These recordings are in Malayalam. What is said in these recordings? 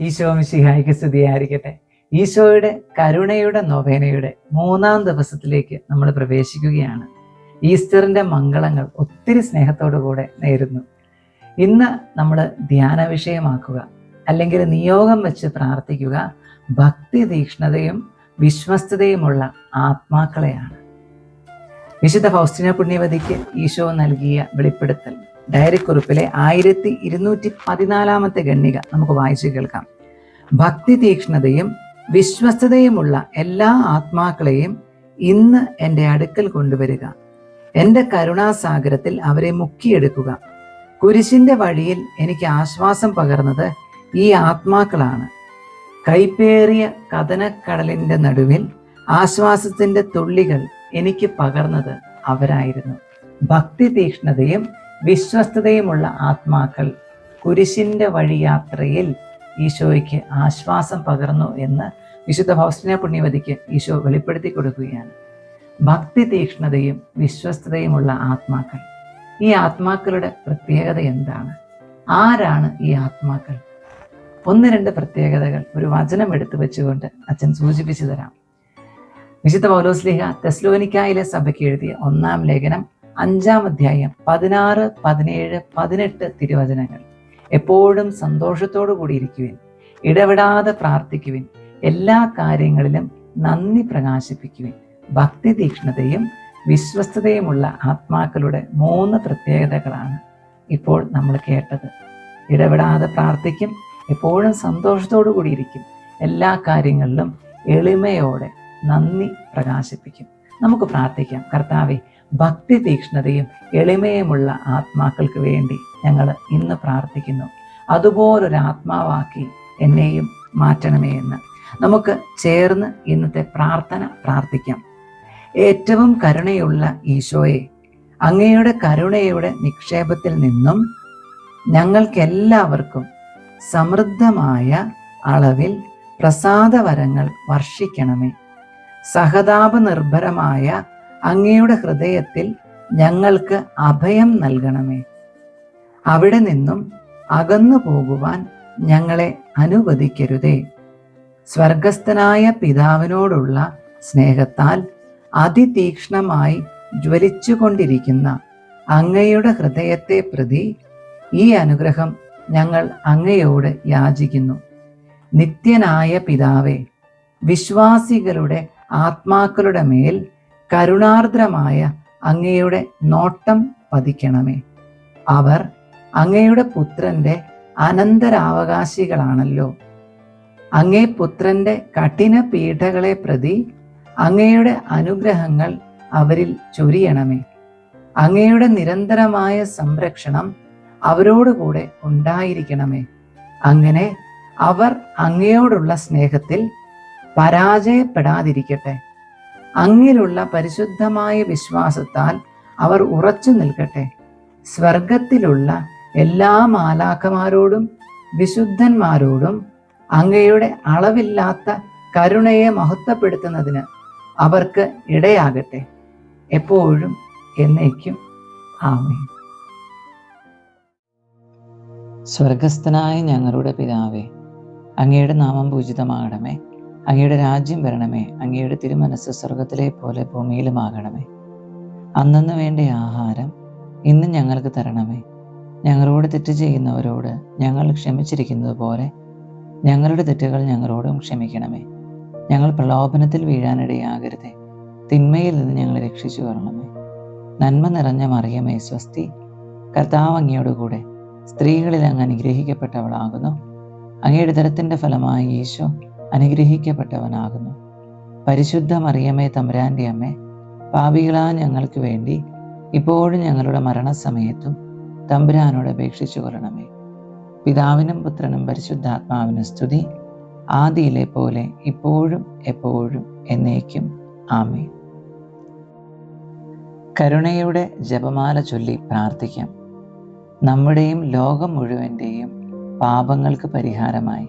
ഈശോ മിശിഹായിക്ക് സ്തുതിയായിരിക്കട്ടെ. ഈശോയുടെ കരുണയുടെ നൊവേനയുടെ മൂന്നാം ദിവസത്തിലേക്ക് നമ്മൾ പ്രവേശിക്കുകയാണ്. ഈസ്റ്ററിന്റെ മംഗളങ്ങൾ ഒത്തിരി സ്നേഹത്തോടു കൂടെ നേരുന്നു. ഇന്ന് നമ്മൾ ധ്യാന വിഷയമാക്കുക അല്ലെങ്കിൽ നിയോഗം വെച്ച് പ്രാർത്ഥിക്കുക ഭക്തി തീക്ഷ്ണതയും വിശ്വസ്തതയുമുള്ള ആത്മാക്കളെയാണ്. വിശുദ്ധ ഫൗസ്റ്റിന പുണ്യവതിക്ക് ഈശോ നൽകിയ വെളിപ്പെടുത്തൽ. ഡയറിക്കുറിപ്പിലെ ആയിരത്തി ഇരുന്നൂറ്റി പതിനാലാമത്തെ ഗണ്ണിക നമുക്ക് വായിച്ചു കേൾക്കാം. ഭക്തി തീക്ഷ്ണതയും വിശ്വസ്തതയുമുള്ള എല്ലാ ആത്മാക്കളെയും ഇന്ന് എന്റെ അടുക്കൽ കൊണ്ടുവരിക. എന്റെ കരുണാസാഗരത്തിൽ അവരെ മുക്കിയെടുക്കുക. കുരിശിന്റെ വഴിയിൽ എനിക്ക് ആശ്വാസം പകർന്നത് ഈ ആത്മാക്കളാണ്. കൈപ്പേറിയ കഥനക്കടലിന്റെ നടുവിൽ ആശ്വാസത്തിന്റെ തുള്ളികൾ എനിക്ക് പകർന്നത് അവരായിരുന്നു. ഭക്തി തീക്ഷ്ണതയും വിശ്വസ്തതയുമുള്ള ആത്മാക്കൾ കുരിശിന്റെ വഴിയാത്രയിൽ ഈശോയ്ക്ക് ആശ്വാസം പകർന്നു എന്ന് വിശുദ്ധ ഫൗസ്റ്റിന പുണ്യവതിക്ക് ഈശോ വെളിപ്പെടുത്തി കൊടുക്കുകയാണ്. ഭക്തി തീക്ഷ്ണതയും വിശ്വസ്തതയുമുള്ള ആത്മാക്കൾ. ഈ ആത്മാക്കളുടെ പ്രത്യേകത എന്താണ്? ആരാണ് ഈ ആത്മാക്കൾ? ഒന്ന് രണ്ട് പ്രത്യേകതകൾ ഒരു വചനം എടുത്തു വെച്ചുകൊണ്ട് അച്ഛൻ സൂചിപ്പിച്ചു തരാം. വിശുദ്ധ പൗലോസ്ലിഹ തെസ്ലോനിക്കായിലെ സഭയ്ക്ക് എഴുതിയ ഒന്നാം ലേഖനം അഞ്ചാം അധ്യായം പതിനാറ് പതിനേഴ് പതിനെട്ട് തിരുവചനങ്ങൾ. എപ്പോഴും സന്തോഷത്തോടു കൂടിയിരിക്കുവിൻ ഇടവിടാതെ പ്രാർത്ഥിക്കുവിൻ എല്ലാ കാര്യങ്ങളിലും നന്ദി പ്രകാശിപ്പിക്കുവിൻ. ഭക്തി തീക്ഷ്ണതയും വിശ്വസ്തതയുമുള്ള ആത്മാക്കളുടെ മൂന്ന് പ്രത്യേകതകളാണ് ഇപ്പോൾ നമ്മൾ കേട്ടത്. ഇടപെടാതെ പ്രാർത്ഥിക്കും എപ്പോഴും സന്തോഷത്തോടു കൂടിയിരിക്കും എല്ലാ കാര്യങ്ങളിലും എളിമയോടെ നന്ദി പ്രകാശിപ്പിക്കും. നമുക്ക് പ്രാർത്ഥിക്കാം. കർത്താവെ ഭക്തി തീക്ഷ്ണതയും എളിമയുമുള്ള ആത്മാക്കൾക്ക് വേണ്ടി ഞങ്ങൾ ഇന്ന് പ്രാർത്ഥിക്കുന്നു. അതുപോലൊരു ആത്മാവാക്കി എന്നെയും മാറ്റണമേ എന്ന്. നമുക്ക് ചേർന്ന് ഇന്നത്തെ പ്രാർത്ഥന പ്രാർത്ഥിക്കാം. ഏറ്റവും കരുണയുള്ള ഈശോയെ അങ്ങയുടെ കരുണയുടെ നിക്ഷേപത്തിൽ നിന്നും ഞങ്ങൾക്കെല്ലാവർക്കും സമൃദ്ധമായ അളവിൽ പ്രസാദവരങ്ങൾ വർഷിക്കണമേ. സഹതാപ നിർഭരമായ അങ്ങയുടെ ഹൃദയത്തിൽ ഞങ്ങൾക്ക് അഭയം നൽകണമേ. അവിടെ നിന്നും അകന്നു പോകുവാൻ ഞങ്ങളെ അനുവദിക്കരുതേ. സ്വർഗസ്ഥനായ പിതാവിനോടുള്ള സ്നേഹത്താൽ അതിതീക്ഷ്ണമായി ജ്വലിച്ചുകൊണ്ടിരിക്കുന്ന അങ്ങയുടെ ഹൃദയത്തെ പ്രതി ഈ അനുഗ്രഹം ഞങ്ങൾ അങ്ങയോട് യാചിക്കുന്നു. നിത്യനായ പിതാവേ വിശ്വാസികളുടെ ആത്മാക്കളുടെ മേൽ കരുണാർദ്രമായ അങ്ങയുടെ നോട്ടം പതിക്കണമേ. അവർ അങ്ങയുടെ പുത്രന്റെ അനന്തരാവകാശികളാണല്ലോ. അങ്ങേ പുത്രന്റെ കഠിന പീഠകളെ പ്രതി അങ്ങയുടെ അനുഗ്രഹങ്ങൾ അവരിൽ ചൊരിയണമേ. അങ്ങയുടെ നിരന്തരമായ സംരക്ഷണം അവരോടുകൂടെ ഉണ്ടായിരിക്കണമേ. അങ്ങനെ അവർ അങ്ങയോടുള്ള സ്നേഹത്തിൽ പരാജയപ്പെടാതിരിക്കട്ടെ. അങ്ങിലുള്ള പരിശുദ്ധമായ വിശ്വാസത്താൽ അവർ ഉറച്ചു നിൽക്കട്ടെ. സ്വർഗത്തിലുള്ള എല്ലാ മാലാഖമാരോടും വിശുദ്ധന്മാരോടും അങ്ങയുടെ അളവില്ലാത്ത കരുണയെ മഹത്വപ്പെടുത്തുന്നതിന് അവർക്ക് ഇടയാകട്ടെ. എപ്പോഴും എന്നേക്കും. ആമേ സ്വർഗസ്ഥനായ ഞങ്ങളുടെ പിതാവേ അങ്ങയുടെ നാമം പൂജിതമാകണമേ. അങ്ങയുടെ രാജ്യം വരണമേ. അങ്ങയുടെ തിരുമനസ് സ്വർഗത്തിലെ പോലെ ഭൂമിയിലുമാകണമേ. അന്നു വേണ്ട ആഹാരം ഇന്ന് ഞങ്ങൾക്ക് തരണമേ. ഞങ്ങളോട് തെറ്റ് ചെയ്യുന്നവരോട് ഞങ്ങൾ ക്ഷമിച്ചിരിക്കുന്നത് പോലെ ഞങ്ങളുടെ തെറ്റുകൾ ഞങ്ങളോടും ക്ഷമിക്കണമേ. ഞങ്ങൾ പ്രലോഭനത്തിൽ വീഴാനിടയാകരുതേ. തിന്മയിൽ നിന്ന് ഞങ്ങളെ രക്ഷിച്ചു വരണമേ. നന്മ നിറഞ്ഞ മറിയമേ സ്വസ്തി. കർത്താവ് അങ്ങയോടുകൂടെ സ്ത്രീകളിൽ അങ്ങ് അനുഗ്രഹിക്കപ്പെട്ടവളാകുന്നു. അങ്ങയുടെ തരത്തിന്റെ ഫലമായി ഈശോ അനുഗ്രഹിക്കപ്പെട്ടവനാകുന്നു. പരിശുദ്ധ മറിയമ്മേ തമ്പുരാന്റെ അമ്മേ പാപികളാ ഞങ്ങൾക്ക് വേണ്ടി ഇപ്പോഴും ഞങ്ങളുടെ മരണസമയത്തും തമ്പുരാനോട് അപേക്ഷിച്ചു കൊള്ളണമേ. പിതാവിനും പുത്രനും പരിശുദ്ധാത്മാവിനും സ്തുതി. ആദിയിലെ പോലെ ഇപ്പോഴും എപ്പോഴും എന്നേക്കും. ആമേ കരുണയുടെ ജപമാല ചൊല്ലി പ്രാർത്ഥിക്കാം. നമ്മുടെയും ലോകം മുഴുവന്റെയും പാപങ്ങൾക്ക് പരിഹാരമായി.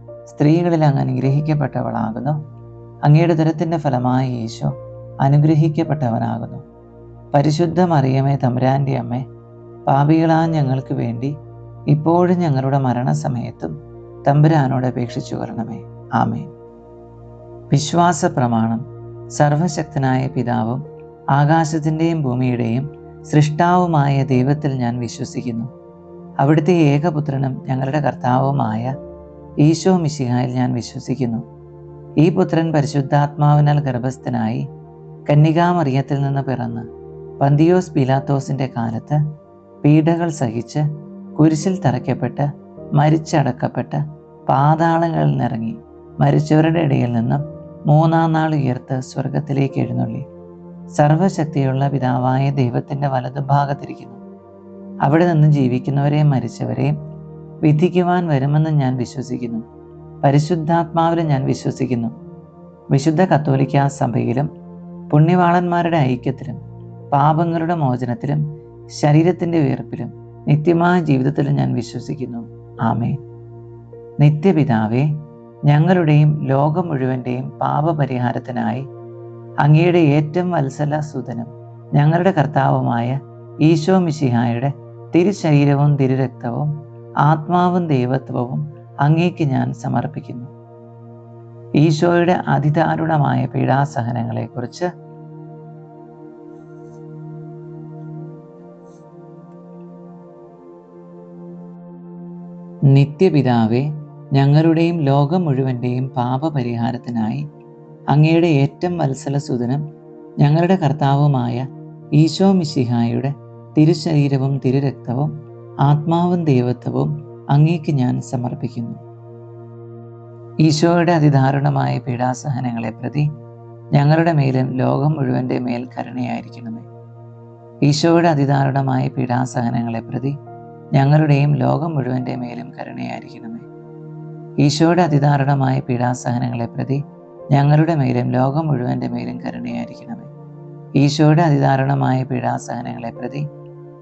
സ്ത്രീകളിൽ അങ്ങ് അനുഗ്രഹിക്കപ്പെട്ടവളാകുന്നു. അങ്ങയുടെ ദുരത്തിന്റെ ഫലമായ യേശു അനുഗ്രഹിക്കപ്പെട്ടവനാകുന്നു. പരിശുദ്ധ മറിയമേ തമ്പുരാന്റെ അമ്മ പാപികളാ ഞങ്ങൾക്ക് വേണ്ടി ഇപ്പോഴും ഞങ്ങളുടെ മരണസമയത്തും തമ്പുരാനോട് അപേക്ഷിച്ചു വരണമേ. ആമേൻ. വിശ്വാസ പ്രമാണം സർവശക്തനായ പിതാവും ആകാശത്തിന്റെയും ഭൂമിയുടെയും സൃഷ്ടാവുമായ ദൈവത്തിൽ ഞാൻ വിശ്വസിക്കുന്നു. അവിടുത്തെ ഏകപുത്രനും ഞങ്ങളുടെ കർത്താവുമായ ഈശോ മിശിഹായിൽ ഞാൻ വിശ്വസിക്കുന്നു. ഈ പുത്രൻ പരിശുദ്ധാത്മാവിനാൽ ഗർഭസ്ഥനായി കന്യകാമറിയത്തിൽ നിന്ന് പിറന്ന് പന്തിയോസ് പിലാത്തോസിന്റെ കാലത്ത് പീഡകൾ സഹിച്ച് കുരിശിൽ തറയ്ക്കപ്പെട്ട് മരിച്ചടക്കപ്പെട്ട് പാതാളങ്ങളിൽ നിറങ്ങി മരിച്ചവരുടെ ഇടയിൽ നിന്നും മൂന്നാം നാൾ ഉയർത്ത് സ്വർഗത്തിലേക്ക് എഴുന്നള്ളി. സർവശക്തിയുള്ള പിതാവായ ദൈവത്തിന്റെ വലതുഭാഗത്തിരിക്കുന്നു. അവിടെ നിന്ന് ജീവിക്കുന്നവരെയും മരിച്ചവരെയും വിധിക്കുവാൻ വരുമെന്ന് ഞാൻ വിശ്വസിക്കുന്നു. പരിശുദ്ധാത്മാവിലും ഞാൻ വിശ്വസിക്കുന്നു. വിശുദ്ധ കത്തോലിക്ക സഭയിലും പുണ്യവാളന്മാരുടെ ഐക്യത്തിലും പാപങ്ങളുടെ മോചനത്തിലും ശരീരത്തിന്റെ ഉയർപ്പിലും നിത്യമായ ജീവിതത്തിലും ഞാൻ വിശ്വസിക്കുന്നു. ആമേ നിത്യപിതാവേ ഞങ്ങളുടെയും ലോകം മുഴുവന്റെയും പാപപരിഹാരത്തിനായി അങ്ങയുടെ ഏറ്റവും വത്സല സുതനും ഞങ്ങളുടെ കർത്താവുമായ ഈശോ മിശിഹായുടെ തിരുശരീരവും തിരുരക്തവും ആത്മാവും ദൈവത്വവും അങ്ങേക്ക് ഞാൻ സമർപ്പിക്കുന്നു. ഈശോയുടെ അതിദാരുണമായ പീഡാസഹനങ്ങളെക്കുറിച്ച് നിത്യപിതാവെ ഞങ്ങളുടെയും ലോകം മുഴുവന്റെയും പാപപരിഹാരത്തിനായി അങ്ങയുടെ ഏറ്റവും വത്സലസുതനും ഞങ്ങളുടെ കർത്താവുമായ ഈശോ മിശിഹായുടെ തിരുശരീരവും തിരുരക്തവും ആത്മാവും ദൈവത്വവും അങ്ങേക്ക് ഞാൻ സമർപ്പിക്കുന്നു. ഈശോയുടെ അതിദാരുണമായ പീഡാസഹനങ്ങളെ പ്രതി ഞങ്ങളുടെ മേലും ലോകം മുഴുവന്റെ മേൽ കരുണയായിരിക്കണമേ. ഈശോയുടെ അതിദാരുണമായ പീഡാസഹനങ്ങളെ പ്രതി ഞങ്ങളുടെയും ലോകം മുഴുവന്റെ മേലും കരുണയായിരിക്കണമേ. ഈശോയുടെ അതിദാരുണമായ പീഡാസഹനങ്ങളെ പ്രതി ഞങ്ങളുടെ മേലും ലോകം മുഴുവന്റെ മേലും കരുണയായിരിക്കണമേ. ഈശോയുടെ അതിദാരുണമായ പീഡാസഹനങ്ങളെ പ്രതി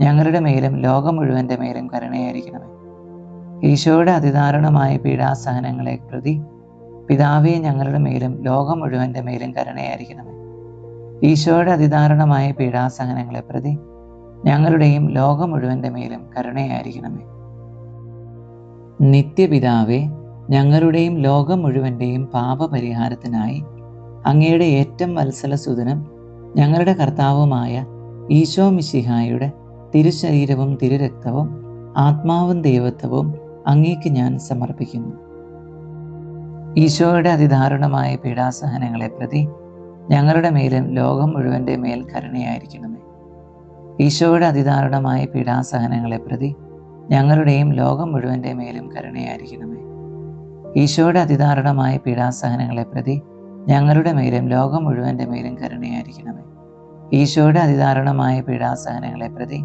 ഞങ്ങളുടെ മേലും ലോകം മുഴുവന്റെ മേലും കരുണയായിരിക്കണമേ. ഈശോയുടെ അതിദാരുണമായ പീഡാസഹനങ്ങളെ പ്രതി പിതാവേ ഞങ്ങളുടെ മേലും ലോകം മുഴുവന്റെ മേലും കരുണയായിരിക്കണമേ. ഈശോയുടെ അതിദാരുണമായ പീഡാസഹനങ്ങളെ പ്രതി ഞങ്ങളുടെയും ലോകം മുഴുവന്റെ മേലും കരുണയായിരിക്കണമേ. നിത്യപിതാവേ ഞങ്ങളുടെയും ലോകം മുഴുവന്റെയും പാപപരിഹാരത്തിനായി അങ്ങയുടെ ഏറ്റവും വത്സലസുതനും ഞങ്ങളുടെ കർത്താവുമായ ഈശോ മിശിഹായുടെ തിരുശരീരവും തിരുരക്തവും ആത്മാവും ദൈവത്വവും അങ്ങേക്ക് ഞാൻ സമർപ്പിക്കുന്നു. ഈശോയുടെ അതിദാരുണമായ പീഡാസഹനങ്ങളെ പ്രതി ഞങ്ങളുടെ മേലും ലോകം മുഴുവന്റെ മേൽ കരുണയായിരിക്കണമേ. ഈശോയുടെ അതിദാരുണമായ പീഡാസഹനങ്ങളെ പ്രതി ഞങ്ങളുടെയും ലോകം മുഴുവന്റെ മേലും കരുണയായിരിക്കണമേ. ഈശോയുടെ അതിദാരുണമായ പീഡാസഹനങ്ങളെ പ്രതി ഞങ്ങളുടെ മേലും ലോകം മുഴുവന്റെ മേലും കരുണയായിരിക്കണമേ. ഈശോയുടെ അതിദാരുണമായ പീഡാസഹനങ്ങളെ പ്രതി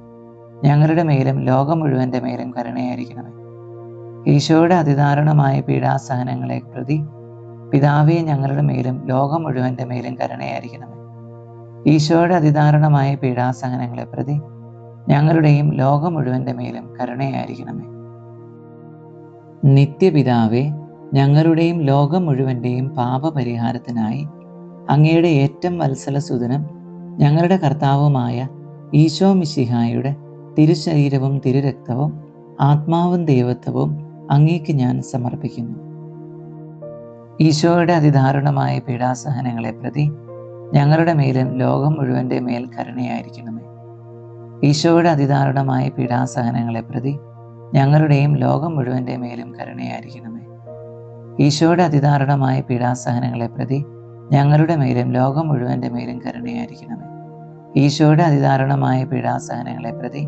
ഞങ്ങളുടെ മേലും ലോകം മുഴുവന്റെ മേലും കരുണയായിരിക്കണമേ. ഈശോയുടെ അതിദാരുണമായ പീഡാസഹനങ്ങളെ പ്രതി പിതാവേ ഞങ്ങളുടെ മേലും ലോകം മുഴുവന്റെ മേലും കരുണയായിരിക്കണമേ. ഈശോയുടെ അതിദാരുണമായ പീഡാസഹനങ്ങളെ പ്രതി ഞങ്ങളുടെയും ലോകം മുഴുവന്റെ മേലും കരുണയായിരിക്കണമേ. നിത്യപിതാവേ ഞങ്ങളുടെയും ലോകം മുഴുവന്റെയും പാപപരിഹാരത്തിനായി അങ്ങയുടെ ഏറ്റവും വത്സലസുതനും ഞങ്ങളുടെ കർത്താവുമായ ഈശോ മിശിഹായുടെ തിരുശരീരവും തിരുരക്തവും ആത്മാവും ദൈവത്വവും അങ്ങേക്ക് ഞാൻ സമർപ്പിക്കുന്നു. ഈശോയുടെ അതിദാരുണമായ പീഡാസഹനങ്ങളെ പ്രതി ഞങ്ങളുടെ മേലും ലോകം മുഴുവന്റെ മേൽ കരുണയായിരിക്കണമേ. ഈശോയുടെ അതിദാരുണമായ പീഡാസഹനങ്ങളെ പ്രതി ഞങ്ങളുടെയും ലോകം മുഴുവന്റെ മേലും കരുണയായിരിക്കണമേ. ഈശോയുടെ അതിദാരുണമായ പീഡാസഹനങ്ങളെ പ്രതി ഞങ്ങളുടെ മേലും ലോകം മുഴുവന്റെ മേലും കരുണയായിരിക്കണമേ. ഈശോയുടെ അതിദാരുണമായ പീഡാസഹനങ്ങളെ പ്രതി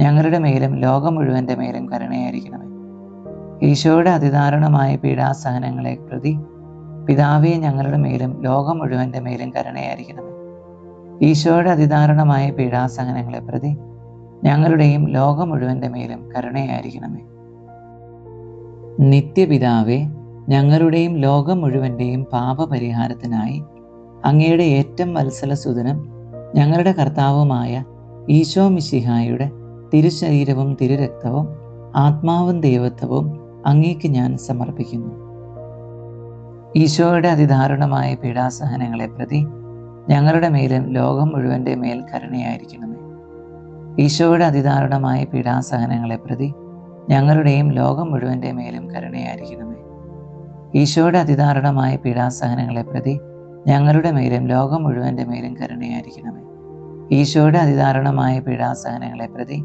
ഞങ്ങളുടെ മേലും ലോകം മുഴുവന്റെ മേലും കരുണയായിരിക്കണമേ. ഈശോയുടെ അതിദാരുണമായ പീഡാസഹനങ്ങളെ പ്രതി പിതാവെ ഞങ്ങളുടെ മേലും ലോകം മുഴുവന്റെ മേലും കരുണയായിരിക്കണമേ. ഈശോയുടെ അതിദാരുണമായ പീഡാസഹനങ്ങളെ പ്രതി ഞങ്ങളുടെയും ലോകം മുഴുവന്റെ മേലും കരുണയായിരിക്കണമേ. നിത്യപിതാവേ ഞങ്ങളുടെയും ലോകം മുഴുവന്റെയും പാപപരിഹാരത്തിനായി അങ്ങയുടെ ഏറ്റവും വത്സലസുതനും ഞങ്ങളുടെ കർത്താവുമായ ഈശോ മിശിഹായുടെ തിരുശരീരവും തിരുരക്തവും ആത്മാവും ദൈവത്വവും അങ്ങേക്ക് ഞാൻ സമർപ്പിക്കുന്നു. ഈശോയുടെ അതിദാരുണമായ പീഡാസഹനങ്ങളെ പ്രതി ഞങ്ങളുടെ മേലും ലോകം മുഴുവന്റെ മേൽ കരുണയായിരിക്കണമേ. ഈശോയുടെ അതിദാരുണമായ പീഡാസഹനങ്ങളെ പ്രതി ഞങ്ങളുടെയും ലോകം മുഴുവന്റെ മേലും കരുണയായിരിക്കണമേ. ഈശോയുടെ അതിദാരുണമായ പീഡാസഹനങ്ങളെ പ്രതി ഞങ്ങളുടെ മേലും ലോകം മുഴുവന്റെ മേലും കരുണയായിരിക്കണമേ. ഈശോയുടെ അതിദാരുണമായ പീഡാസഹനങ്ങളെ പ്രതി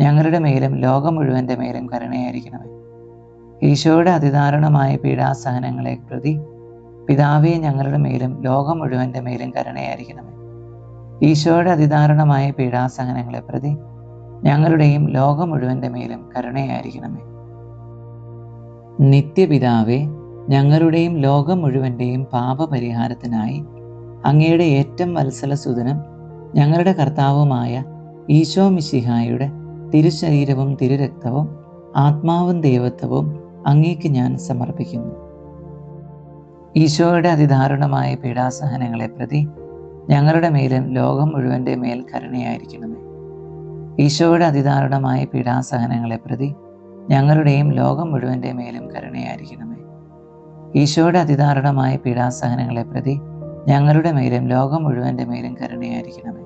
ഞങ്ങളുടെ മേലും ലോകം മുഴുവന്റെ മേലും കരുണയായിരിക്കണമേ. ഈശോയുടെ അതിദാരുണമായ പീഡാസഹനങ്ങളെ പ്രതി പിതാവെ ഞങ്ങളുടെ മേലും ലോകം മുഴുവന്റെ മേലും കരുണയായിരിക്കണമേ. ഈശോയുടെ അതിദാരുണമായ പീഡാസഹനങ്ങളെ പ്രതി ഞങ്ങളുടെയും ലോകം മുഴുവന്റെ മേലും കരുണയായിരിക്കണമേ. നിത്യപിതാവേ ഞങ്ങളുടെയും ലോകം മുഴുവന്റെയും പാപപരിഹാരത്തിനായി അങ്ങയുടെ ഏറ്റവും വത്സലസുതനും ഞങ്ങളുടെ കർത്താവുമായ ഈശോ മിശിഹായുടെ തിരുശരീരവും തിരുരക്തവും ആത്മാവും ദൈവത്വവും അങ്ങേക്ക് ഞാൻ സമർപ്പിക്കുന്നു. ഈശോയുടെ അതിദാരുണമായ പീഡാസഹനങ്ങളെ പ്രതി ഞങ്ങളുടെ മേലും ലോകം മുഴുവന്റെ മേൽ കരുണയായിരിക്കണമേ. ഈശോയുടെ അതിദാരുണമായ പീഡാസഹനങ്ങളെ പ്രതി ഞങ്ങളുടെയും ലോകം മുഴുവന്റെ മേലും കരുണയായിരിക്കണമേ. ഈശോയുടെ അതിദാരുണമായ പീഡാസഹനങ്ങളെ പ്രതി ഞങ്ങളുടെ മേലും ലോകം മുഴുവന്റെ മേലും കരുണയായിരിക്കണമേ.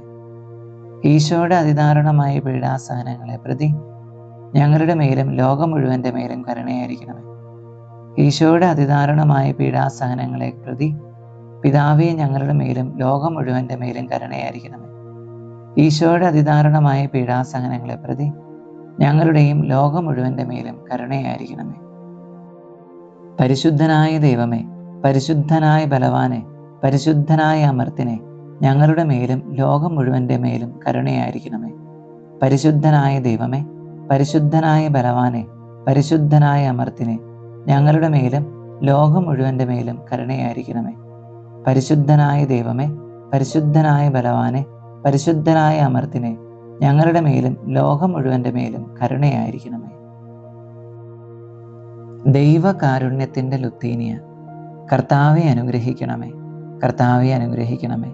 ഈശോയുടെ അതിദാരുണമായ പീഡാസഹനങ്ങളെ പ്രതി ഞങ്ങളുടെ മേലും ലോകം മുഴുവന്റെ മേലും കരുണയായിരിക്കണമേ. ഈശോയുടെ അതിദാരുണമായ പീഡാസഹനങ്ങളെ പ്രതി പിതാവെ ഞങ്ങളുടെ മേലും ലോകം മുഴുവന്റെ മേലും കരുണയായിരിക്കണമേ. ഈശോയുടെ അതിദാരുണമായ പീഡാസഹനങ്ങളെ പ്രതി ഞങ്ങളുടെയും ലോകം മുഴുവന്റെ മേലും കരുണയായിരിക്കണമേ. പരിശുദ്ധനായ ദൈവമേ പരിശുദ്ധനായ ബലവാനെ പരിശുദ്ധനായ അമർത്തിനെ ഞങ്ങളുടെ മേലും ലോകം മുഴുവന്റെ മേലും കരുണയായിരിക്കണമേ. പരിശുദ്ധനായ ദൈവമേ പരിശുദ്ധനായ ബലവാനെ പരിശുദ്ധനായ അമർത്തിനെ ഞങ്ങളുടെ മേലും ലോകം മുഴുവന്റെ മേലും കരുണയായിരിക്കണമേ. പരിശുദ്ധനായ ദൈവമേ പരിശുദ്ധനായ ബലവാനെ പരിശുദ്ധനായ അമർത്തിനെ ഞങ്ങളുടെ മേലും ലോകം മുഴുവന്റെ മേലും കരുണയായിരിക്കണമേ. ദൈവകാരുണ്യത്തിന്റെ ലുത്തീനിയ കർത്താവെ അനുഗ്രഹിക്കണമേ കർത്താവെ അനുഗ്രഹിക്കണമേ.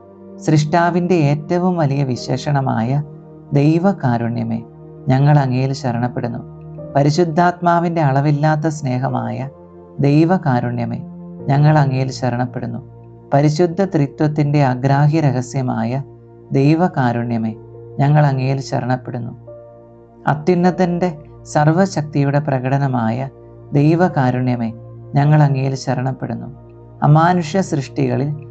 സൃഷ്ടാവിന്റെ ഏറ്റവും വലിയ വിശേഷണമായ ദൈവകാരുണ്യമേ ഞങ്ങൾ അങ്ങയിൽ ശരണപ്പെടുന്നു. പരിശുദ്ധാത്മാവിന്റെ അളവില്ലാത്ത സ്നേഹമായ ദൈവകാരുണ്യമേ ഞങ്ങൾ അങ്ങയിൽ ശരണപ്പെടുന്നു. പരിശുദ്ധ ത്രിത്വത്തിന്റെ അഗ്രാഹ്യ രഹസ്യമായ ദൈവകാരുണ്യമേ ഞങ്ങൾ അങ്ങയിൽ ശരണപ്പെടുന്നു. അത്യുന്നതന്റെ സർവശക്തിയുടെ പ്രകടനമായ ദൈവകാരുണ്യമേ ഞങ്ങൾ അങ്ങയിൽ ശരണപ്പെടുന്നു. അമാനുഷ്യ സൃഷ്ടികളിൽ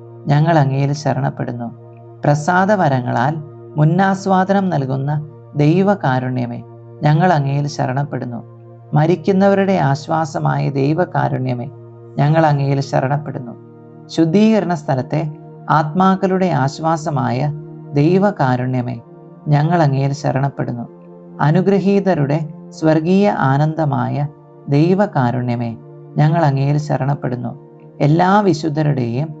ഞങ്ങൾ അങ്ങയിൽ ശരണപ്പെടുന്നു. പ്രസാദവരങ്ങളാൽ മുന്നാസ്വാദനം നൽകുന്ന ദൈവകാരുണ്യമേ ഞങ്ങൾ അങ്ങയിൽ ശരണപ്പെടുന്നു. മരിക്കുന്നവരുടെ ആശ്വാസമായ ദൈവകാരുണ്യമേ ഞങ്ങൾ അങ്ങയിൽ ശരണപ്പെടുന്നു. ശുദ്ധീകരണ സ്ഥലത്തെ ആത്മാക്കളുടെ ആശ്വാസമായ ദൈവകാരുണ്യമേ ഞങ്ങൾ അങ്ങയിൽ ശരണപ്പെടുന്നു. അനുഗ്രഹീതരുടെ സ്വർഗീയ ആനന്ദമായ ദൈവകാരുണ്യമേ ഞങ്ങൾ അങ്ങയിൽ ശരണപ്പെടുന്നു. എല്ലാ വിശുദ്ധരുടെയും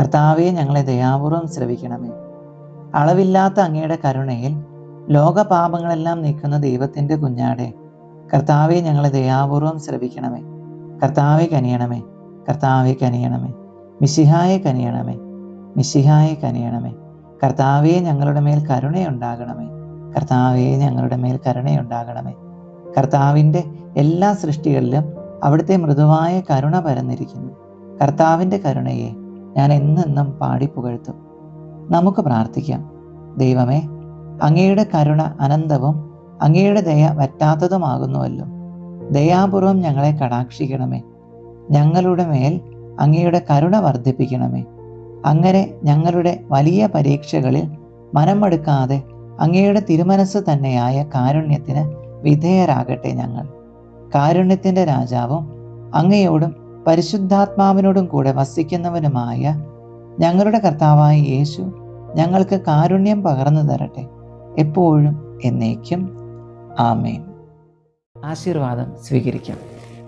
കർത്താവെ ഞങ്ങളെ ദയാപൂർവം ശ്രവിക്കണമേ. അളവില്ലാത്ത അങ്ങയുടെ കരുണയിൽ ലോകപാപങ്ങളെല്ലാം നീക്കുന്ന ദൈവത്തിന്റെ കുഞ്ഞാടെ കർത്താവെ ഞങ്ങളെ ദയാപൂർവം ശ്രവിക്കണമേ. കർത്താവെ കനിയണമേ. കർത്താവെ കനിയണമേ. മിശിഹായെ കനിയണമേ. മിശിഹായെ കനിയണമേ. കർത്താവെ ഞങ്ങളുടെ മേൽ കരുണയുണ്ടാകണമേ. കർത്താവെ ഞങ്ങളുടെ മേൽ കരുണയുണ്ടാകണമേ. കർത്താവിന്റെ എല്ലാ സൃഷ്ടികളിലും അവിടുത്തെ മൃദുവായ കരുണ പരന്നിരിക്കുന്നു. കർത്താവിന്റെ കരുണയെ ഞാൻ എന്നെന്നും പാടി പുകഴ്ത്തും. നമുക്ക് പ്രാർത്ഥിക്കാം. ദൈവമേ അങ്ങയുടെ കരുണ അനന്തവും അങ്ങയുടെ ദയ വറ്റാത്തതുമാകുന്നുവല്ലോ. ദയാപൂർവം ഞങ്ങളെ കടാക്ഷിക്കണമേ. ഞങ്ങളുടെ മേൽ അങ്ങയുടെ കരുണ വർദ്ധിപ്പിക്കണമേ. അങ്ങനെ ഞങ്ങളുടെ വലിയ പരീക്ഷകളിൽ മനമെടുക്കാതെ അങ്ങയുടെ തിരുമനസ് തന്നെയായ കാരുണ്യത്തിന് വിധേയരാകട്ടെ ഞങ്ങൾ. കാരുണ്യത്തിന്റെ രാജാവും അങ്ങയോടും പരിശുദ്ധാത്മാവിനോടും കൂടെ വസിക്കുന്നവനുമായ ഞങ്ങളുടെ കർത്താവായ യേശു ഞങ്ങൾക്ക് കാരുണ്യം പകർന്നു തരട്ടെ. എപ്പോഴും എന്നേക്കും. ആമേൻ. ആശീർവാദം സ്വീകരിക്കാം.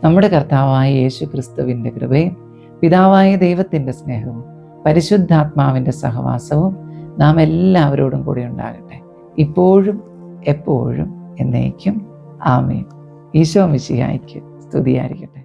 നമ്മുടെ കർത്താവായ യേശു ക്രിസ്തുവിന്റെ കൃപയും പിതാവായ ദൈവത്തിന്റെ സ്നേഹവും പരിശുദ്ധാത്മാവിന്റെ സഹവാസവും നാം എല്ലാവരോടും കൂടി ഉണ്ടാകട്ടെ. ഇപ്പോഴും എപ്പോഴും എന്നേക്കും. ആമേൻ. ഈശോ മിശിഹായിക്ക് സ്തുതിയായിരിക്കട്ടെ.